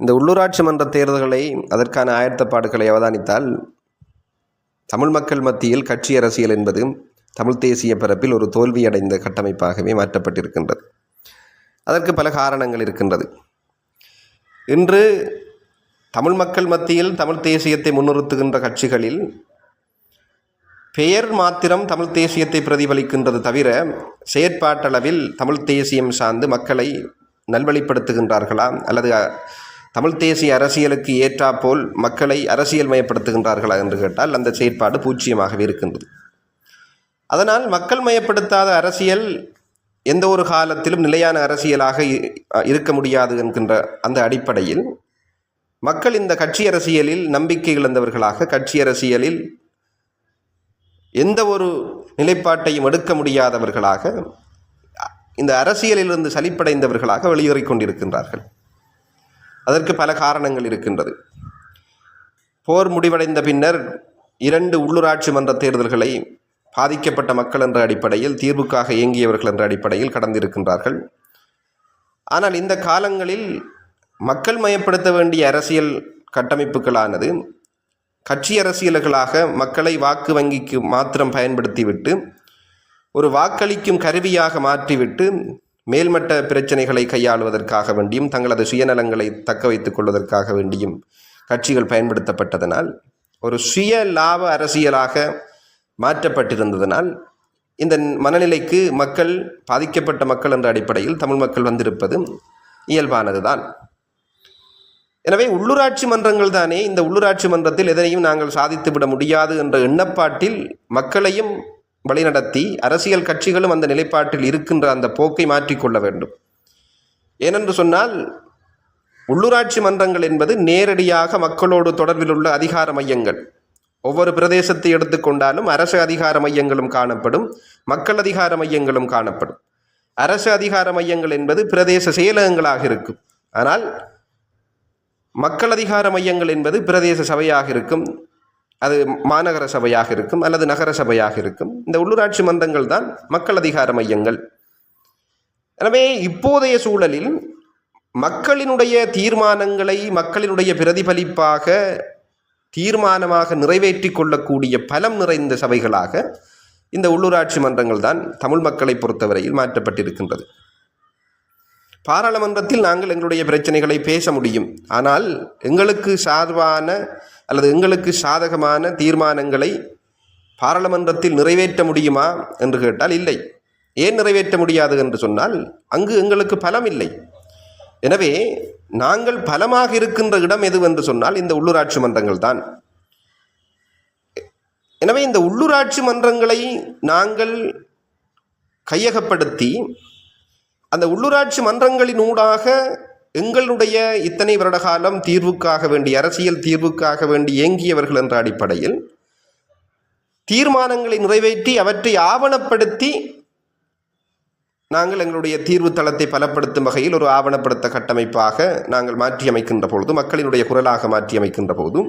இந்த உள்ளூராட்சி மன்ற தேர்தல்களை அதற்கான ஆயத்தப்பாடுகளை அவதானித்தால் தமிழ் மக்கள் மத்தியில் கட்சி அரசியல் என்பது தமிழ் தேசிய பரப்பில் ஒரு தோல்வியடைந்த கட்டமைப்பாகவே மாற்றப்பட்டிருக்கின்றது. அதற்கு பல காரணங்கள் இருக்கின்றது. இன்று தமிழ் மக்கள் மத்தியில் தமிழ் தேசியத்தை முன்னிறுத்துகின்ற கட்சிகளில் பெயர் மாத்திரம் தமிழ் தேசியத்தை பிரதிபலிக்கின்றது தவிர செயற்பாட்டளவில் தமிழ் தேசியம் சார்ந்து மக்களை நல்வழிப்படுத்துகின்றார்களா அல்லது தமிழ் தேசிய அரசியலுக்கு ஏற்றாப்போல் மக்களை அரசியல் மயப்படுத்துகின்றார்களா என்று கேட்டால் அந்த செயற்பாடு பூஜ்ஜியமாகவே இருக்கின்றது. அதனால் மக்கள் மயப்படுத்தாத அரசியல் எந்த ஒரு காலத்திலும் நிலையான அரசியலாக இ- இருக்க முடியாது என்கின்ற அந்த அடிப்படையில் மக்கள் இந்த கட்சி அரசியலில் நம்பிக்கை இழந்தவர்களாக கட்சி அரசியலில் எந்த ஒரு நிலைப்பாட்டையும் எடுக்க முடியாதவர்களாக இந்த அரசியலிலிருந்து சலிப்படைந்தவர்களாக வெளியேறிக் கொண்டிருக்கின்றார்கள். அதற்கு பல காரணங்கள் இருக்கின்றது. போர் முடிவடைந்த பின்னர் இரண்டு உள்ளூராட்சி மன்ற தேர்தல்களை பாதிக்கப்பட்ட மக்கள் என்ற அடிப்படையில் தீர்வுக்காக இயங்கியவர்கள் என்ற அடிப்படையில் கடந்திருக்கின்றார்கள். ஆனால் இந்த காலங்களில் மக்கள் மயப்படுத்த வேண்டிய அரசியல் கட்டமைப்புகளானது கட்சி அரசியல்களாக மக்களை வாக்கு வங்கிக்கு மாத்திரம் பயன்படுத்திவிட்டு ஒரு வாக்களிக்கும் கருவியாக மாற்றிவிட்டு மேல்மட்ட பிரச்சனைகளை கையாளுவதற்காக வேண்டியும் தங்களது சுயநலங்களை தக்க வைத்துக் கொள்வதற்காக வேண்டியும் கட்சிகள் பயன்படுத்தப்பட்டதனால் ஒரு சுய லாப அரசியலாக மாற்றப்பட்டிருந்ததனால் இந்த மனநிலைக்கு மக்கள் பாதிக்கப்பட்ட மக்கள் என்ற அடிப்படையில் தமிழ் மக்கள் வந்திருப்பது இயல்பானதுதான். எனவே உள்ளூராட்சி மன்றங்கள் தானே இந்த உள்ளூராட்சி மன்றத்தில் எதனையும் நாங்கள் சாதித்துவிட முடியாது என்ற எண்ணப்பாட்டில் மக்களையும் வழிநடத்தி அரசியல் கட்சிகளும் அந்த நிலைப்பாட்டில் இருக்கின்ற அந்த போக்கை மாற்றிக்கொள்ள வேண்டும். ஏனென்று சொன்னால் உள்ளூராட்சி மன்றங்கள் என்பது நேரடியாக மக்களோடு தொடர்பில் உள்ள அதிகார மையங்கள். ஒவ்வொரு பிரதேசத்தை எடுத்துக்கொண்டாலும் அரசு அதிகார மையங்களும் காணப்படும் மக்கள் அதிகார மையங்களும் காணப்படும். அரசு அதிகார மையங்கள் என்பது பிரதேச செயலகங்களாக இருக்கும். ஆனால் மக்கள் அதிகார மையங்கள் என்பது பிரதேச சபையாக இருக்கும். அது மாநகர சபையாக இருக்கும் அல்லது நகர சபையாக இருக்கும். இந்த உள்ளூராட்சி மன்றங்கள் தான் மக்கள் அதிகார மையங்கள். எனவே இப்போதைய சூழலில் மக்களினுடைய தீர்மானங்களை மக்களினுடைய பிரதிபலிப்பாக தீர்மானமாக நிறைவேற்றி கொள்ளக்கூடிய பலம் நிறைந்த சபைகளாக இந்த உள்ளூராட்சி மன்றங்கள் தான் தமிழ் மக்களை பொறுத்தவரையில் மாற்றப்பட்டிருக்கின்றது. பாராளுமன்றத்தில் நாங்கள் எங்களுடைய பிரச்சனைகளை பேச முடியும். ஆனால் எங்களுக்கு சார்பான அல்லது எங்களுக்கு சாதகமான தீர்மானங்களை பாராளுமன்றத்தில் நிறைவேற்ற முடியுமா என்று கேட்டால் இல்லை. ஏன் நிறைவேற்ற முடியாது என்று சொன்னால் அங்கு எங்களுக்கு பலம் இல்லை. எனவே நாங்கள் பலமாக இருக்கின்ற இடம் எதுவென்று சொன்னால் இந்த உள்ளூராட்சி மன்றங்கள் தான். எனவே இந்த உள்ளூராட்சி மன்றங்களை நாங்கள் கையகப்படுத்தி அந்த உள்ளூராட்சி மன்றங்களின் ஊடாக எங்களுடைய இத்தனை வருட காலம் தீர்வுக்காக வேண்டி அரசியல் தீர்வுக்காக வேண்டி இயங்கியவர்கள் என்ற அடிப்படையில் தீர்மானங்களை நிறைவேற்றி அவற்றை ஆவணப்படுத்தி நாங்கள் எங்களுடைய தீர்வு தளத்தை பலப்படுத்தும் வகையில் ஒரு ஆவணப்படுத்த கட்டமைப்பாக நாங்கள் மாற்றி அமைக்கின்ற பொழுது மக்களினுடைய குரலாக மாற்றி அமைக்கின்ற போதும்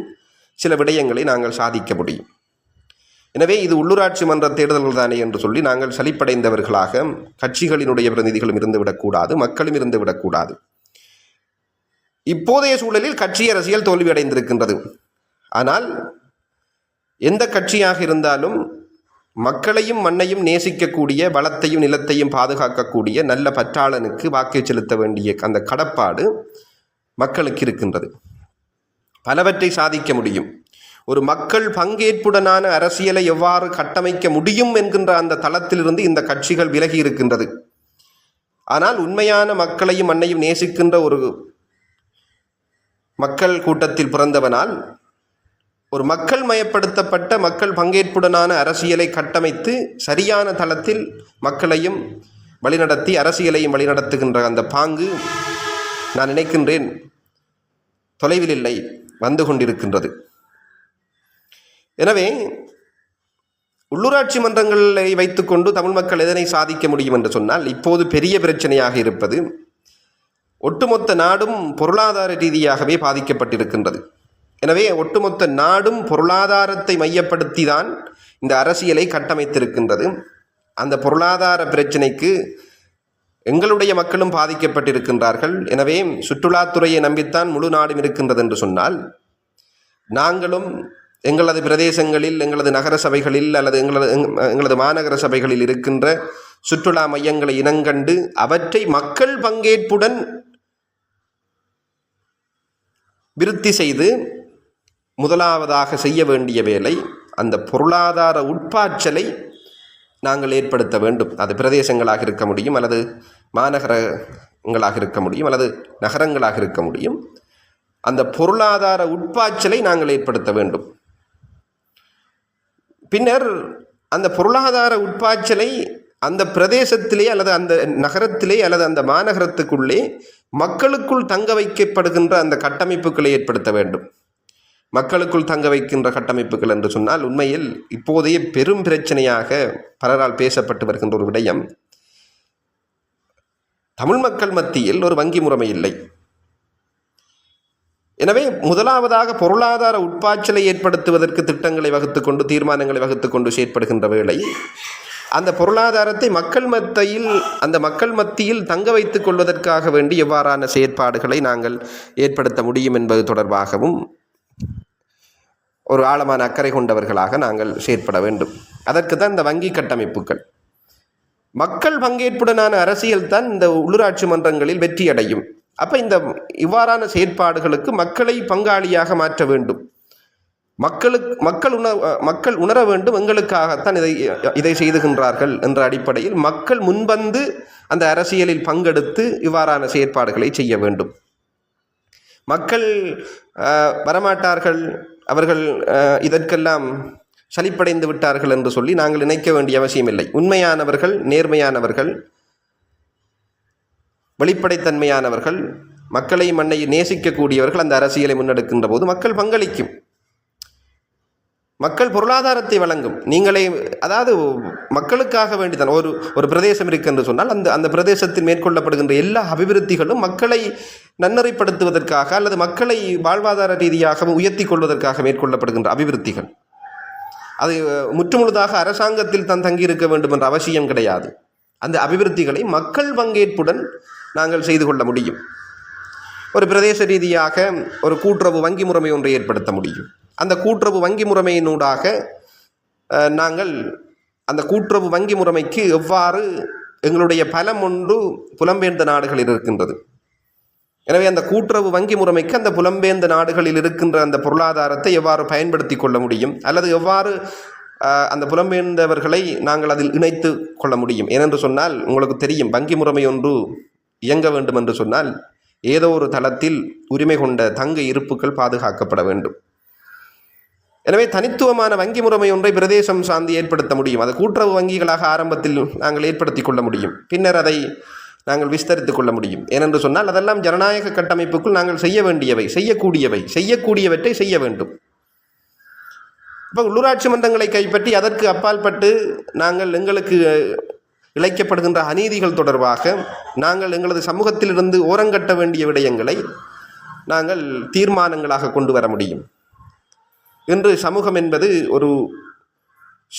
சில விடயங்களை நாங்கள் சாதிக்க முடியும். எனவே இது உள்ளூராட்சி மன்ற தேர்தல்கள் தானே என்று சொல்லி நாங்கள் சலிப்படைந்தவர்களாக கட்சிகளினுடைய பிரதிநிதிகளும் இருந்துவிடக்கூடாது மக்களும் இருந்துவிடக்கூடாது. இப்போதைய சூழலில் கட்சி அரசியல் தோல்வியடைந்திருக்கின்றது. ஆனால் எந்த கட்சியாக இருந்தாலும் மக்களையும் மண்ணையும் நேசிக்கக்கூடிய வளத்தையும் நிலத்தையும் பாதுகாக்கக்கூடிய நல்ல பற்றாளனுக்கு வாக்கு செலுத்த வேண்டிய அந்த கடப்பாடு மக்களுக்கு இருக்கின்றது. பலவற்றை சாதிக்க முடியும். ஒரு மக்கள் பங்கேற்புடனான அரசியலை எவ்வாறு கட்டமைக்க முடியும் என்கின்ற அந்த தளத்திலிருந்து இந்த கட்சிகள் விலகி இருக்கின்றது. ஆனால் உண்மையான மக்களையும் மண்ணையும் நேசிக்கின்ற ஒரு மக்கள் கூட்டத்தில் பிறந்தவனால் ஒரு மக்கள் மயப்படுத்தப்பட்ட மக்கள் பங்கேற்புடனான அரசியலை கட்டமைத்து சரியான தளத்தில் மக்களையும் வழிநடத்தி அரசியலையும் வழிநடத்துகின்ற அந்த பாங்கு நான் நினைக்கின்றேன் தொலைவில் இல்லை வந்து கொண்டிருக்கின்றது. எனவே உள்ளூராட்சி மன்றங்களை வைத்துக்கொண்டு தமிழ் மக்கள் எதனை சாதிக்க முடியும் என்று சொன்னால் இப்போது பெரிய பிரச்சனையாக இருப்பது ஒட்டுமொத்த நாடும் பொருளாதார ரீதியாகவே பாதிக்கப்பட்டிருக்கின்றது. எனவே ஒட்டுமொத்த நாடும் பொருளாதாரத்தை மையப்படுத்தி தான் இந்த அரசியலை கட்டமைத்திருக்கின்றது. அந்த பொருளாதார பிரச்சனைக்கு எங்களுடைய மக்களும் பாதிக்கப்பட்டிருக்கின்றார்கள். எனவே சுற்றுலாத்துறையை நம்பித்தான் முழு நாடும் இருக்கின்றது என்று சொன்னால் நாங்களும் எங்களது பிரதேசங்களில் எங்களது நகர சபைகளில் அல்லது எங்களது எங்களது மாநகர சபைகளில் இருக்கின்ற சுற்றுலா மையங்களை இனங்கண்டு அவற்றை மக்கள் பங்கேற்புடன் விருத்தி செய்து முதலாவதாக செய்ய வேண்டிய வேலை அந்த பொருளாதார உட்பாற்றலை நாங்கள் ஏற்படுத்த வேண்டும். அது பிரதேசங்களாக இருக்க முடியும் அல்லது மாநகரங்களாக இருக்க முடியும் அல்லது நகரங்களாக இருக்க முடியும். அந்த பொருளாதார உட்பாய்ச்சலை நாங்கள் ஏற்படுத்த வேண்டும். பின்னர் அந்த பொருளாதார உட்பாய்ச்சலை அந்த பிரதேசத்திலே அல்லது அந்த நகரத்திலே அல்லது அந்த மாநகரத்துக்குள்ளே மக்களுக்குள் தங்க வைக்கப்படுகின்ற அந்த கட்டமைப்புகளை ஏற்படுத்த வேண்டும். மக்களுக்குள் தங்க வைக்கின்ற கட்டமைப்புகள் என்று சொன்னால் உண்மையில் இப்போதைய பெரும் பிரச்சனையாக பலரால் பேசப்பட்டு வருகின்ற ஒரு விடயம். தமிழ் மக்கள் மத்தியில் ஒரு வங்கி முறைமை இல்லை. எனவே முதலாவதாக பொருளாதார உட்பாய்ச்சலை ஏற்படுத்துவதற்கு திட்டங்களை வகுத்துக்கொண்டு தீர்மானங்களை வகுத்துக்கொண்டு செயற்படுகின்ற வேளை அந்த பொருளாதாரத்தை மக்கள் மத்தியில் அந்த மக்கள் மத்தியில் தங்க வைத்துக் கொள்வதற்காக வேண்டி எவ்வாறான செயற்பாடுகளை நாங்கள் ஏற்படுத்த முடியும் என்பது தொடர்பாகவும் ஒரு ஆழமான அக்கறை கொண்டவர்களாக நாங்கள் செயற்பட வேண்டும். அதற்கு தான் இந்த வங்கி கட்டமைப்புகள். மக்கள் பங்கேற்புடனான அரசியல் தான் இந்த உள்ளூராட்சி மன்றங்களில் வெற்றி அடையும் அப்போ இந்த இவ்வாறான செயற்பாடுகளுக்கு மக்களை பங்காளியாக மாற்ற வேண்டும். மக்களுக்கு மக்கள் உணர் மக்கள் உணர வேண்டும் எங்களுக்காகத்தான் இதை இதை செய்துகின்றார்கள் என்ற அடிப்படையில் மக்கள் முன்வந்து அந்த அரசியலில் பங்கெடுத்து இவ்வாறான செயற்பாடுகளை செய்ய வேண்டும். மக்கள் வரமாட்டார்கள் அவர்கள் இதற்கெல்லாம் சலிப்படைந்து விட்டார்கள் என்று சொல்லி நாங்கள் நினைக்க வேண்டிய அவசியமில்லை. உண்மையானவர்கள் நேர்மையானவர்கள் வெளிப்படைத்தன்மையானவர்கள் மக்களை மண்ணை நேசிக்கக்கூடியவர்கள் அந்த அரசியலை முன்னெடுக்கின்ற போது மக்கள் பங்களிக்கும். மக்கள் பொருளாதாரத்தை வழங்கும். நீங்களே அதாவது மக்களுக்காக வேண்டிதான். ஒரு ஒரு பிரதேசம் இருக்கு என்று சொன்னால் அந்த அந்த பிரதேசத்தில் மேற்கொள்ளப்படுகின்ற எல்லா அபிவிருத்திகளும் மக்களை நன்னறைப்படுத்துவதற்காக அல்லது மக்களை வாழ்வாதார ரீதியாக உயர்த்தி கொள்வதற்காக மேற்கொள்ளப்படுகின்ற அபிவிருத்திகள். அது முற்றுமுழுதாக அரசாங்கத்தில் தான் தங்கியிருக்க வேண்டும் என்ற அவசியம் கிடையாது. அந்த அபிவிருத்திகளை மக்கள் பங்கேற்புடன் நாங்கள் செய்து கொள்ள முடியும். ஒரு பிரதேச ரீதியாக ஒரு கூட்டுறவு வங்கி முறைமை ஒன்றை ஏற்படுத்த முடியும். அந்த கூட்டுறவு வங்கி முறைமையினூடாக நாங்கள் அந்த கூட்டுறவு வங்கி முறைமைக்கு எவ்வாறு எங்களுடைய பலம் ஒன்று புலம்பெயர்ந்த நாடுகளில் இருக்கின்றது. எனவே அந்த கூட்டுறவு வங்கி முறைமைக்கு அந்த புலம்பெயர்ந்த நாடுகளில் இருக்கின்ற அந்த பொருளாதாரத்தை எவ்வாறு பயன்படுத்தி கொள்ள முடியும்? அல்லது எவ்வாறு அந்த புலம்பெயர்ந்தவர்களை நாங்கள் அதில் இணைத்து கொள்ள முடியும்? ஏனென்று சொன்னால் உங்களுக்கு தெரியும் வங்கி முறைமை ஒன்று இயங்க வேண்டும் என்று சொன்னால் ஏதோ ஒரு தளத்தில் உரிமை கொண்ட தங்க இருப்புகள் பாதுகாக்கப்பட வேண்டும். எனவே தனித்துவமான வங்கி முறைமை ஒன்றை பிரதேசம் சார்ந்து ஏற்படுத்த முடியும். அது கூட்டுறவு வங்கிகளாக ஆரம்பத்தில் நாங்கள் ஏற்படுத்தி கொள்ள முடியும். பின்னர் அதை நாங்கள் விஸ்தரித்துக் கொள்ள முடியும். ஏனென்று சொன்னால் அதெல்லாம் ஜனநாயக கட்டமைப்புக்குள் நாங்கள் செய்ய வேண்டியவை செய்யக்கூடியவை செய்யக்கூடியவற்றை செய்ய வேண்டும். இப்போ உள்ளூராட்சி மன்றங்களை கைப்பற்றி அதற்கு அப்பாற்பட்டு நாங்கள் எங்களுக்கு இழைக்கப்படுகின்ற அநீதிகள் தொடர்பாக நாங்கள் எங்களது சமூகத்திலிருந்து ஓரங்கட்ட வேண்டிய விடயங்களை நாங்கள் தீர்மானங்களாக கொண்டு வர முடியும். இன்று சமூகம் என்பது ஒரு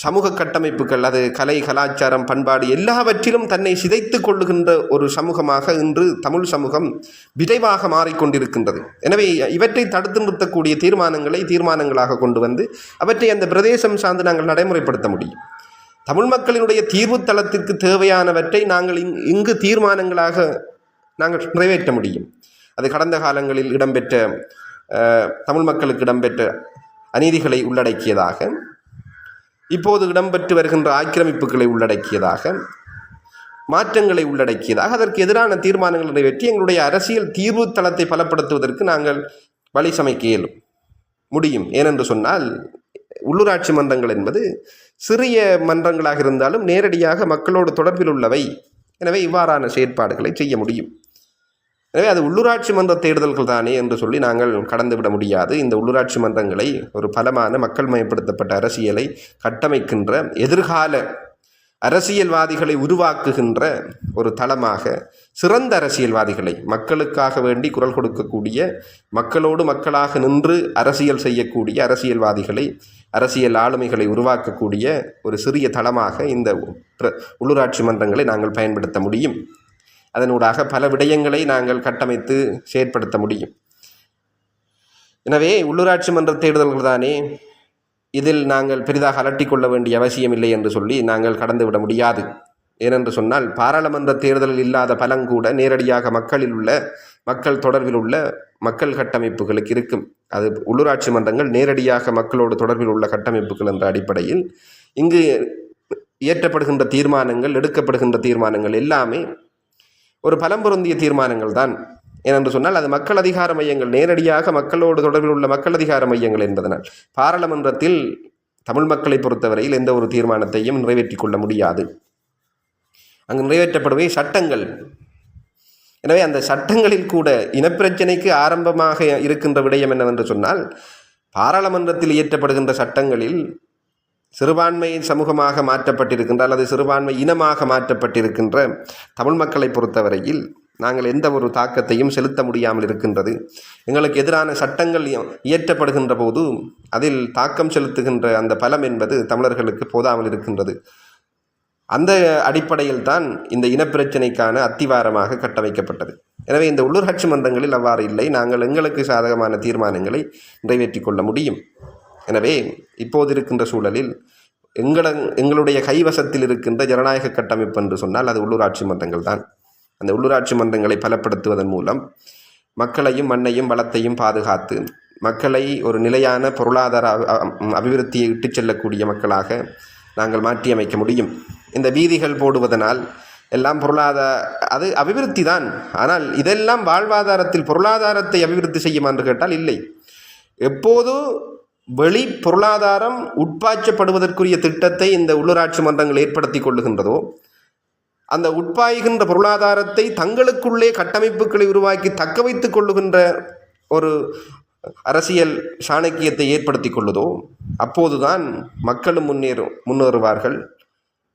சமூக கட்டமைப்புகள் அது கலை கலாச்சாரம் பண்பாடு எல்லாவற்றிலும் தன்னை சிதைத்து கொள்ளுகின்ற ஒரு சமூகமாக இன்று தமிழ் சமூகம் விரைவாக மாறிக்கொண்டிருக்கின்றது. எனவே இவற்றை தடுத்து நிறுத்தக்கூடிய தீர்மானங்களை தீர்மானங்களாக கொண்டு வந்து அவற்றை அந்த பிரதேசம் சார்ந்து நாங்கள் நடைமுறைப்படுத்த முடியும். தமிழ் மக்களினுடைய தீர்வு தளத்திற்கு தேவையானவற்றை நாங்கள் இங் இங்கு தீர்மானங்களாக நாங்கள் நிறைவேற்ற முடியும். அது கடந்த காலங்களில் இடம்பெற்ற தமிழ் மக்களுக்கு இடம்பெற்ற அநீதிகளை உள்ளடக்கியதாக இப்போது இடம்பெற்று வருகின்ற ஆக்கிரமிப்புகளை உள்ளடக்கியதாக மாற்றங்களை உள்ளடக்கியதாக அதற்கு எதிரான தீர்மானங்களை நிறைவேற்றி எங்களுடைய அரசியல் தீர்வு தளத்தை பலப்படுத்துவதற்கு நாங்கள் வழி சமைக்க இயலும் முடியும். ஏனென்று சொன்னால் உள்ளூராட்சி மன்றங்கள் என்பது சிறிய மன்றங்களாக இருந்தாலும் நேரடியாக மக்களோடு தொடர்பில் உள்ளவை. எனவே இவ்வாறான செயற்பாடுகளை செய்ய முடியும். எனவே அது உள்ளூராட்சி மன்ற தேர்தல்கள் தானே என்று சொல்லி நாங்கள் கடந்துவிட முடியாது. இந்த உள்ளூராட்சி மன்றங்களை ஒரு பலமான மக்கள் மயப்படுத்தப்பட்ட அரசியலை கட்டமைக்கின்ற எதிர்கால அரசியல்வாதிகளை உருவாக்குகின்ற ஒரு தளமாக சிறந்த அரசியல்வாதிகளை மக்களுக்காக வேண்டி குரல் கொடுக்கக்கூடிய மக்களோடு மக்களாக நின்று அரசியல் செய்யக்கூடிய அரசியல்வாதிகளை அரசியல் ஆளுமைகளை உருவாக்கக்கூடிய ஒரு சிறிய தளமாக இந்த பிர- உள்ளூராட்சி மன்றங்களை நாங்கள் பயன்படுத்த முடியும். அதனூடாக பல விடயங்களை நாங்கள் கட்டமைத்து செயற்படுத்த முடியும். எனவே உள்ளூராட்சி மன்ற தேர்தல்கள் தானே இதில் நாங்கள் பெரிதாக அலட்டிக்கொள்ள வேண்டிய அவசியம் இல்லை என்று சொல்லி நாங்கள் கடந்துவிட முடியாது. ஏனென்று சொன்னால் பாராளுமன்ற தேர்தலில் இல்லாத பலங்கூட நேரடியாக மக்களில் உள்ள மக்கள் தொடர்பில் உள்ள மக்கள் கட்டமைப்புகளுக்கு இருக்கும். அது உள்ளூராட்சி மன்றங்கள் நேரடியாக மக்களோடு தொடர்பில் உள்ள கட்டமைப்புகள் என்ற அடிப்படையில் இங்கு இயற்றப்படுகின்ற தீர்மானங்கள் எடுக்கப்படுகின்ற தீர்மானங்கள் எல்லாமே ஒரு பலம் பொருந்திய தீர்மானங்கள் தான் ஏனென்று சொன்னால் அது மக்கள் அதிகார மையங்கள் நேரடியாக மக்களோடு தொடர்பில் உள்ள மக்கள் அதிகார மையங்கள் என்பதனால். பாராளுமன்றத்தில் தமிழ் மக்களை பொறுத்தவரையில் எந்த ஒரு தீர்மானத்தையும் நிறைவேற்றிக் கொள்ள முடியாது. அங்கு நிறைவேற்றப்படுவே சட்டங்கள். எனவே அந்த சட்டங்களில் கூட இனப்பிரச்சனைக்கு ஆரம்பமாக இருக்கின்ற விடயம் என்னவென்று சொன்னால் பாராளுமன்றத்தில் இயற்றப்படுகின்ற சட்டங்களில் சிறுபான்மையின் சமூகமாக மாற்றப்பட்டிருக்கின்ற அல்லது சிறுபான்மை இனமாக மாற்றப்பட்டிருக்கின்ற தமிழ் மக்களை பொறுத்தவரையில் நாங்கள் எந்த ஒரு தாக்கத்தையும் செலுத்த முடியாமல் இருக்கின்றது. எங்களுக்கு எதிரான சட்டங்கள் இயற்றப்படுகின்ற போது அதில் தாக்கம் செலுத்துகின்ற அந்த பலம் என்பது தமிழர்களுக்கு போதாமல் இருக்கின்றது. அந்த அடிப்படையில் தான் இந்த இனப்பிரச்சினைக்கான அத்திவாரமாக கட்டமைக்கப்பட்டது. எனவே இந்த உள்ளூராட்சி மன்றங்களில் அவ்வாறு இல்லை. நாங்கள் எங்களுக்கு சாதகமான தீர்மானங்களை நிறைவேற்றி கொள்ள முடியும். எனவே இப்போது இருக்கின்ற சூழலில் எங்கள எங்களுடைய கைவசத்தில் இருக்கின்ற ஜனநாயக கட்டமைப்பு என்று சொன்னால் அது உள்ளூராட்சி மன்றங்கள் தான். அந்த உள்ளூராட்சி மன்றங்களை பலப்படுத்துவதன் மூலம் மக்களையும் மண்ணையும் வளத்தையும் பாதுகாத்து மக்களை ஒரு நிலையான பொருளாதார அபிவிருத்தியை இட்டுச் செல்லக்கூடிய மக்களாக நாங்கள் மாற்றியமைக்க முடியும். இந்த வீதிகள் போடுவதனால் எல்லாம் பொருளாதார அது அபிவிருத்தி தான். ஆனால் இதெல்லாம் வாழ்வாதாரத்தில் பொருளாதாரத்தை அபிவிருத்தி செய்யுமா என்று கேட்டால் இல்லை. எப்போதும் வெளி பொருளாதாரம் உட்பாய்ச்சப்படுவதற்குரிய திட்டத்தை இந்த உள்ளூராட்சி மன்றங்கள் ஏற்படுத்தி கொள்ளுகின்றதோ அந்த உட்பாய்கின்ற பொருளாதாரத்தை தங்களுக்குள்ளே கட்டமைப்புகளை உருவாக்கி தக்க வைத்துக் கொள்ளுகின்ற ஒரு அரசியல் சாணக்கியத்தை ஏற்படுத்தி கொள்ளுதோ அப்போதுதான் மக்களும் முன்னேறும் முன்னேறுவார்கள்.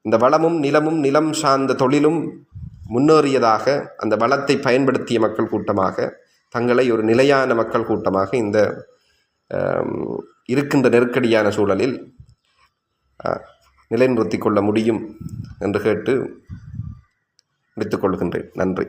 இந்த வளமும் நிலமும் நிலம் சார்ந்த தொழிலும் முன்னேறியதாக அந்த வளத்தை பயன்படுத்திய மக்கள் கூட்டமாக தங்களை ஒரு நிலையான மக்கள் கூட்டமாக இந்த இருக்கின்ற நெருக்கடியான சூழலில் நிலைநிறுத்திக் கொள்ள முடியும் என்று கேட்டு முடித்துக்கொள்கின்றேன் நன்றி.